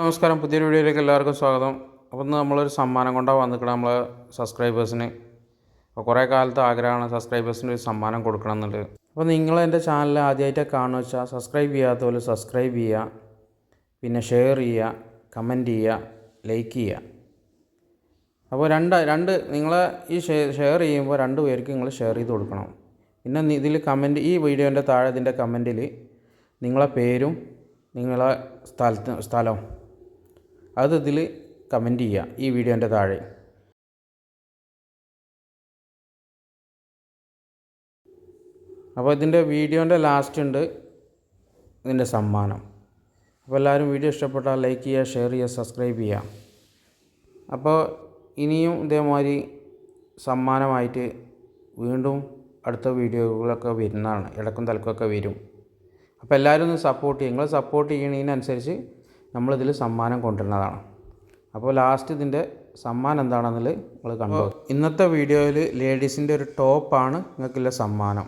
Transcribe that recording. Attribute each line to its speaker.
Speaker 1: നമസ്കാരം. പുതിയൊരു വീഡിയോയിലേക്ക് എല്ലാവർക്കും സ്വാഗതം. അപ്പോൾ ഇന്ന് നമ്മളൊരു സമ്മാനം കൊണ്ടാണ് വന്നിക്കണം നമ്മളെ സബ്സ്ക്രൈബേഴ്സിന് അപ്പോൾ കുറേ കാലത്ത് ആഗ്രഹമാണ് സബ്സ്ക്രൈബേഴ്സിന് ഒരു സമ്മാനം കൊടുക്കണം എന്നുള്ളത്. അപ്പോൾ നിങ്ങൾ എന്റെ ചാനൽ ആദ്യമായിട്ട് കാണുക വെച്ചാൽ സബ്സ്ക്രൈബ് ചെയ്യാത്ത പോലെ സബ്സ്ക്രൈബ് ചെയ്യുക പിന്നെ ഷെയർ ചെയ്യുക കമന്റ് ചെയ്യുക ലൈക്ക് ചെയ്യുക അപ്പോൾ രണ്ട് രണ്ട് നിങ്ങളെ ഈ ഷെയർ ചെയ്യുമ്പോൾ രണ്ട് പേർക്ക് നിങ്ങൾ ഷെയർ ചെയ്ത് കൊടുക്കണം. പിന്നെ ഇതിൽ കമന്റ് ഈ വീഡിയോന്റെ താഴെ ഇതിന്റെ കമന്റിൽ നിങ്ങളെ പേരും നിങ്ങളെ സ്ഥലത്ത് സ്ഥലവും അത് ഇതിൽ കമന്റ് ചെയ്യുക ഈ വീഡിയോന്റെ താഴെ. അപ്പോൾ ഇതിന്റെ വീഡിയോന്റെ ലാസ്റ്റ് ഉണ്ട് ഇതിന്റെ സമ്മാനം. അപ്പോൾ എല്ലാവരും വീഡിയോ ഇഷ്ടപ്പെട്ടാൽ ലൈക്ക് ചെയ്യുക ഷെയർ ചെയ്യുക സബ്സ്ക്രൈബ് ചെയ്യുക. അപ്പോൾ ഇനിയും ഇതേമാതിരി സമ്മാനമായിട്ട് വീണ്ടും അടുത്ത വീഡിയോകളൊക്കെ വരുന്നതാണ്. ഇടക്കും തലക്കൊക്കെ വരും. അപ്പോൾ എല്ലാവരും ഒന്ന് സപ്പോർട്ട് ചെയ്യും നിങ്ങൾ സപ്പോർട്ട് ചെയ്യണതിനനുസരിച്ച് നമ്മളിതിൽ സമ്മാനം കൊണ്ടുവരുന്നതാണ്. അപ്പോൾ ലാസ്റ്റ് ഇതിന്റെ സമ്മാനം എന്താണെന്നുള്ളത് നിങ്ങൾ കണ്ടു? ഇന്നത്തെ വീഡിയോയിൽ ലേഡീസിന്റെ ഒരു ടോപ്പാണ് നിങ്ങൾക്കുള്ള സമ്മാനം.